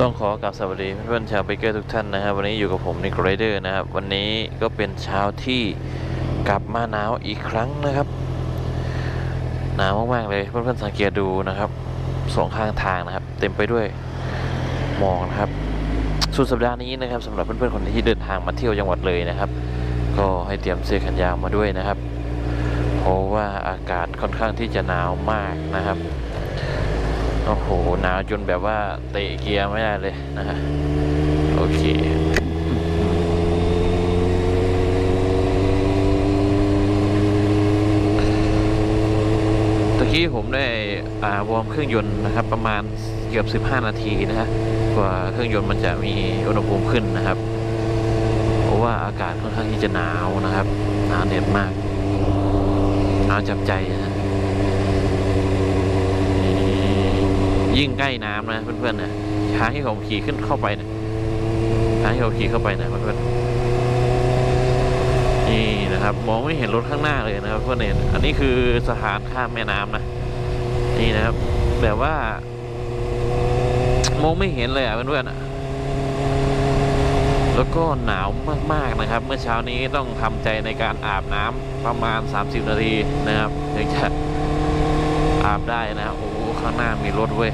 ต้องขอกราบสวัสดีเพื่อนๆชาวเบเกอร์ทุกท่านนะครับ วันนี้อยู่กับผมนิกไรเดอร์นะครับ วันนี้ก็เป็นเช้าที่กลับมาหนาวอีกครั้งนะครับ หนาวมากๆเลยเพื่อนๆสังเกตดูนะครับสองข้างทางนะครับ เต็มไปด้วยหมอกนะครับ สุดสัปดาห์นี้นะครับสำหรับเพื่อนๆคนที่เดินทางมาเที่ยวจังหวัดเลยนะครับ ก็ให้เตรียมเสื้อแขนยาวมาด้วยนะครับ เพราะว่าอากาศค่อนข้างที่จะหนาวมากนะครับ โอ้โห หนาวจนแบบว่าเตะเกียร์ไม่ได้เลยนะฮะ โอเคตะกี้ผมได้อ่าวอร์มเครื่องยนต์นะครับ ประมาณเกือบ 15 นาทีนะฮะ กว่าเครื่องยนต์มันจะมีอุณหภูมิขึ้นนะครับ เพราะว่าอากาศค่อนข้างที่จะหนาวนะครับ หนาวเหน็บมาก หนาวจับใจนะฮะ ยิ่งใกล้น้ำนะเพื่อนๆนะทางที่ผมขี่ขึ้นเข้าไปนะทางที่ผมขี่เข้าไปนะเพื่อนๆนี่นะครับ มองไม่เห็นรถข้างหน้าเลยนะครับเพื่อนเนอันนี้คือสะพานข้ามแม่น้ำนะนี่นะครับแบบว่ามองไม่เห็นเลยอะเพื่อนๆอะแล้วก็หนาวมากๆนะครับ เมื่อเช้านี้ต้องทำใจในการอาบน้ำประมาณ 30 นาทีนะครับถึงจะอาบได้นะครับโอ้ข้างหน้ามีรถเว้ย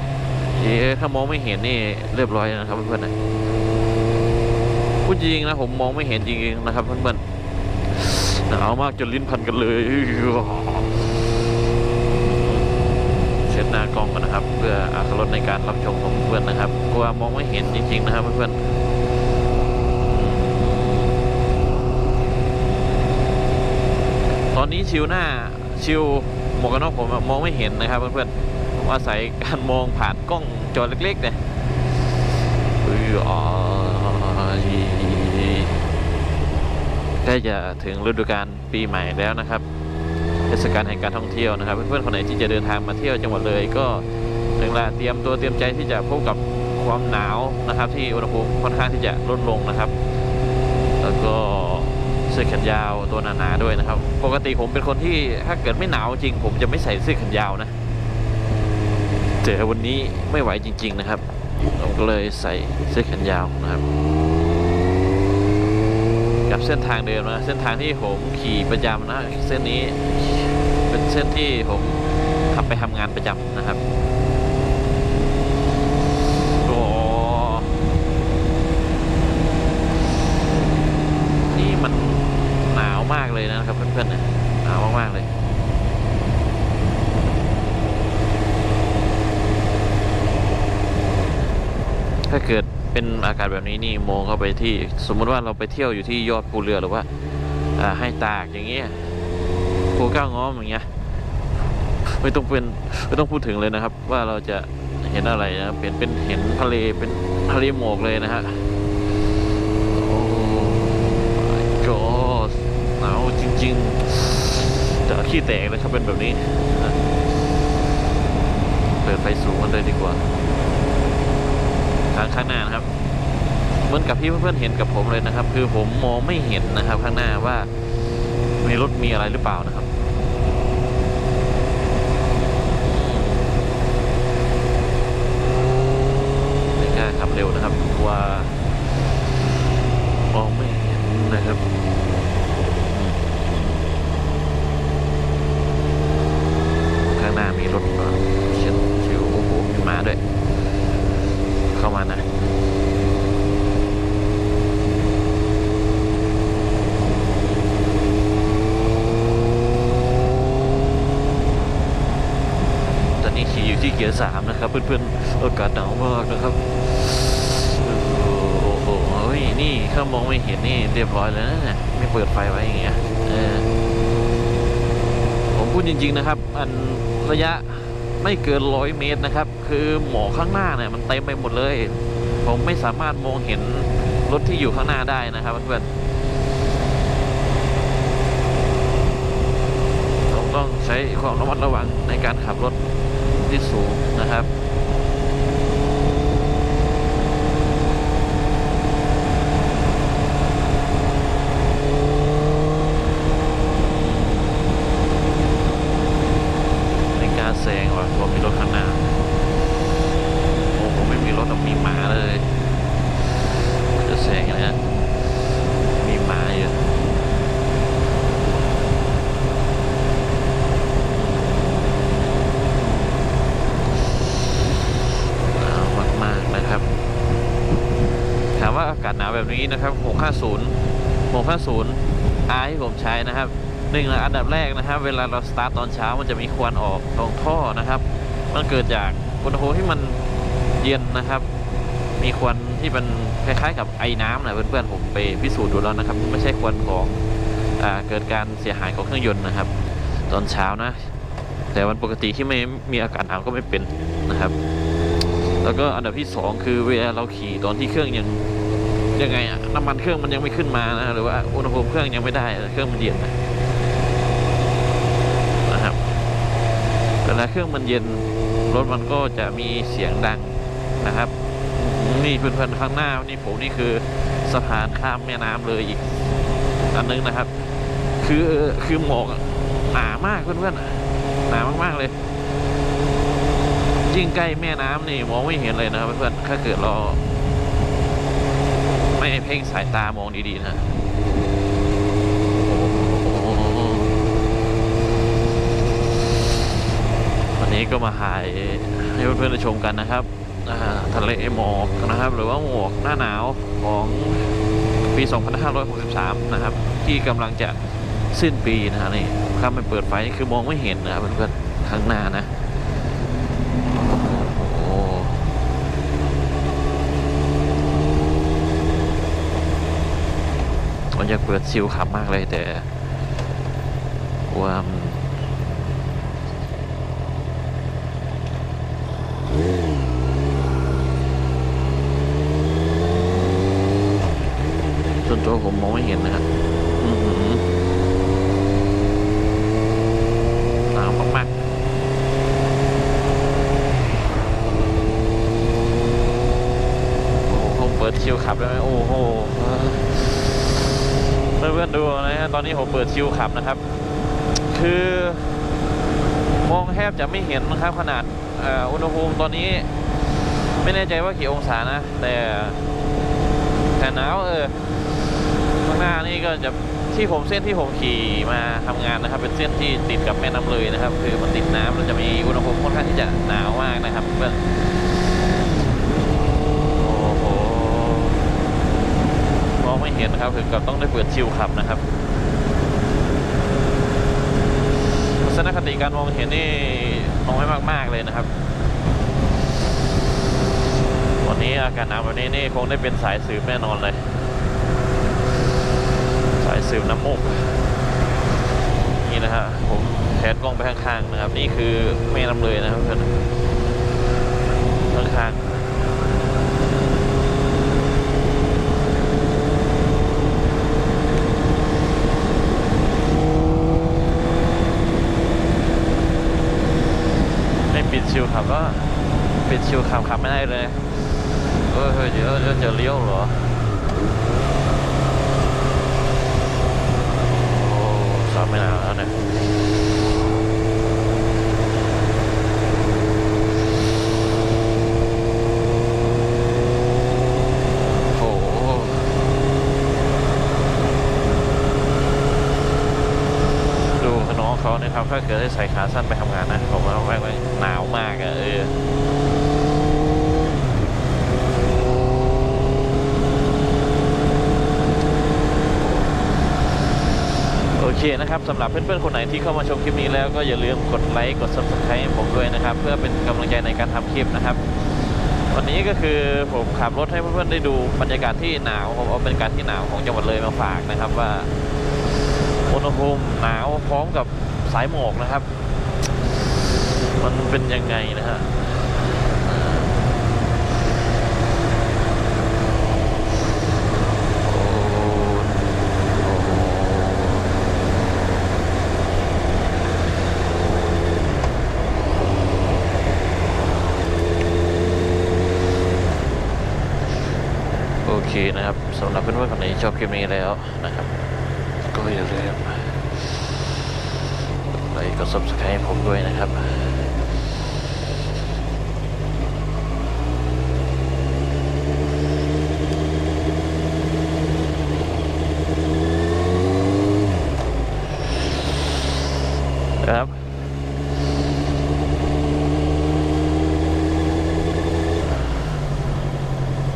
เอ๊ถ้ามองไม่เห็นนี่เรียบร้อยนะครับเพื่อนๆนะพูดจริงนะผมมองไม่เห็นจริงๆนะครับเพื่อนๆหนาวมากจนลิ้นพันกันเลยเช็ดหน้ากล้องกันนะครับ เพื่ออรรถรสในการรับชมของเพื่อนนะครับกลัวมองไม่เห็นจริง ๆ นะครับเพื่อนๆตอนนี้ชิวหน้าชิวหมวกกันน็อกผมมองไม่เห็นนะครับเพื่อนๆ ผมอาศัยการมองผ่านกล้องจอเล็กๆเนี่ยเอออ๋อใกล้จะถึงฤดูกาลปีใหม่แล้วนะครับเทศกาลแห่งการท่องเที่ยวนะครับ เพื่อนๆคนไหนที่จะเดินทางมาเที่ยวจังหวัดเลยก็ถึงลาเตรียมตัวเตรียมใจที่จะพบกับความหนาวนะครับ ที่อุณหภูมิค่อนข้างที่จะลดลงนะครับ แล้วก็เสื้อแขนยาวตัวหนาๆด้วยนะครับ ปกติผมเป็นคนที่ถ้าเกิดไม่หนาวจริง ผมจะไม่ใส่เสื้อแขนยาวนะ แต่วันนี้ไม่ไหวจริง ๆนะครับผมก็เลยใส่เสื้อแขนยาวนะครับกับเส้นทางเดิมนะเส้นทางที่ผมขี่ประจำนะเส้นนี้เป็นเส้นที่ผมขับไปทำงานประจำนะครับโอ้นี่มันหนาวมากเลยนะครับเพื่อนๆนะหนาวมากๆเลย ถ้าเกิดเป็นอากาศแบบนี้นี่มองเข้าไปที่ สมมุติว่าเราไปเที่ยวอยู่ที่ยอดภูเรือหรือว่าให้ตากอย่างเงี้ยภูเก้าง้อมอย่างเงี้ยไม่ต้องเป็นไม่ต้องพูดถึงเลยนะครับ ว่าเราจะเห็นอะไรนะเป็นเป็นเห็นทะเลเป็นทะเลหมอกเลยนะฮะโอ้ my god หนาวจริงๆจะขี้แตกเลยครับเป็นแบบนี้ เปิดไฟสูงกันเลยดีกว่า ทางข้างหน้านะครับ เหมือนกับที่เพื่อนๆเห็นกับผมเลยนะครับ คือผมมองไม่เห็นนะครับ ข้างหน้าว่ามีรถมีอะไรหรือเปล่านะครับไม่กล้าขับเร็วนะครับกลัวมองไม่เห็นนะครับข้างหน้ามีรถเชียนชิวโอ้โหมีมาด้วย เข้ามานะ ตอ นี้ขี่อยู่ที่เกียร์สามนะครับ เพื่อนๆอากาศหนาวมากนะครับโอ้โหนี่ถ้ามองไม่เห็นนี่เรียบร้อยแล้วนะเนี่ยไม่เปิดไฟไว้อย่างเงี้ยผมพูดจริง ๆนะครับ อันระยะไม่เกินร้อยเมตรนะครับ คือหมอกข้างหน้าเนี่ยมันเต็มไปหมดเลย ผมไม่สามารถมองเห็นรถที่อยู่ข้างหน้าได้นะครับเพื่อนๆผมต้องใช้ความระมัดระวังในการขับรถ ที่สูงนะครับ ในการแซงว่ะผมมีรถข้างหน้า โอ้ผมไม่มีรถอะ มีหมาเลยจะแสงนะฮะมีหมาอยู่หนาวมากๆนะครับ ถามว่าอากาศหนาว แบบนี้นะครับ650 650 R ที่ผมใช้นะครับหนึ่งนะอันดับแรกนะครับ เวลาเราสตาร์ทตอนเช้ามันจะมีควันออกตรงท่อนะครับ มันเกิดจากอุณหภูมิที่มันเย็นนะครับ มีควันที่มันคล้ายๆ กับไอ้น้ำนะเพื่อนๆผมไปพิสูจน์ดูแล้วนะครับ ไม่ใช่ควันของอเกิดการเสียหายของเครื่องยนต์นะครับ ตอนเช้านะ แต่วันปกติที่ไม่มีอากาศหนาวก็ไม่เป็นนะครับ แล้วก็อันดับที่สองคือเวลาเราขี่ตอนที่เครื่องยัง ยังไงอะน้ำมันเครื่องมันยังไม่ขึ้นมานะหรือว่าอุณหภูมิเครื่องยังไม่ได้เครื่องมันเย็นนะครับเวลาเครื่องมันเย็นรถมันก็จะมีเสียงดังนะครับ นี่เพื่อนๆข้างหน้านี่ผมนี่คือสะพานข้ามแม่น้ำเลยอีกอันนึงนะครับ คือคือหมอกหนามากเพื่อนๆหนามากๆเลยยิ่งใกล้แม่น้ำนี่มองไม่เห็นเลยนะครับเพื่อนๆถ้าเกิดเรา ไม่เพ่งสายตามองดีๆนะวันนี้ก็มาถ่ายให้เพื่อนๆได้ชมกันนะครับทะเลหมอกนะครับ หรือว่าหมอกหน้าหนาวของปี 2563 นะครับ ที่กำลังจะสิ้นปีนะฮะนี่ถ้าไม่เปิดไฟนี่คือมองไม่เห็นนะครับเพื่อนๆข้างหน้านะ โอ้ผม อยากเปิดซิลขับมากเลยแต่ว่าส่วนตัวผมมองไม่เห็นนะครับหนาวมากๆโอ้โหผมเปิดชิวขับได้ไหมโอ้โหเพื่อนๆดูนะฮะต อนนี้ผมเปิดชิวขับนะครับ คือมองแทบจะไม่เห็นนะครับขนาดอ,อุณหภูมิตอนนี้ ไม่แน่ใจว่ากี่องศานะ แต่แต่หนาวเออข้างหน้านี่ก็จะที่ผมเส้นที่ผมขี่มาทำงานนะครับ เป็นเส้นที่ติดกับแม่น้ำเลยนะครับ คือมันติดน้ำมันจะมีอุณหภูมิค่อนข้างที่จะหนาวมากนะครับเพื่อนโอ้โหมองไม่เห็นนะครับถึงกับต้องได้เปิดชิวขับนะครับ ทัศนคติการมองเห็นนี่น้อยมาก ๆ เลยนะครับ วันนี้อากาศหนาวแบบนี้นี่คงได้เป็นสายสืบแน่นอนเลย สายสืบน้ำมูกนี่นะฮะผมแทนกล้องไปข้างๆนะครับ นี่คือแม่น้ำเลยนะครับเพื่อนข้างๆ ไม่ปิดชิว ขับก็ปิดชิวขับขับไม่ได้เลยเออเฮ้ยเดี๋ยวจะเลี้ยวเหรอโอ้สอบไม่นานแล้วเนี่ยดูน้องเขานะครับถ้าเกิดได้ใส่ขาสั้นไปทำงานนะ ผมว่าแม่งหนาวมากอะเออ โอ เคนะครับสำหรับเพื่อนๆคนไหนที่เข้ามาชมคลิปนี้แล้วก็อย่าลืมกดไลค์กด subscribe ให้ผมด้วยนะครับ เพื่อเป็นกำลังใจในการทำคลิปนะครับ วันนี้ก็คือผมขับรถให้เพื่อนๆได้ดูบรรยากาศที่หนาวผมเอาบรรยากาศที่หนาวของจังหวัดเลยมาฝากนะครับว่าอุณหภูมิหนาวพร้อมกับสายหมอกนะครับ มันเป็นยังไงนะฮะโอ้โอ้โห โอ เคนะครับสำหรับเพื่อนๆคนไหนชอบคลิปนี้แล้วนะครับ ก็อย่าลืมกดไลค์กด subscribe ให้ผมด้วยนะครับ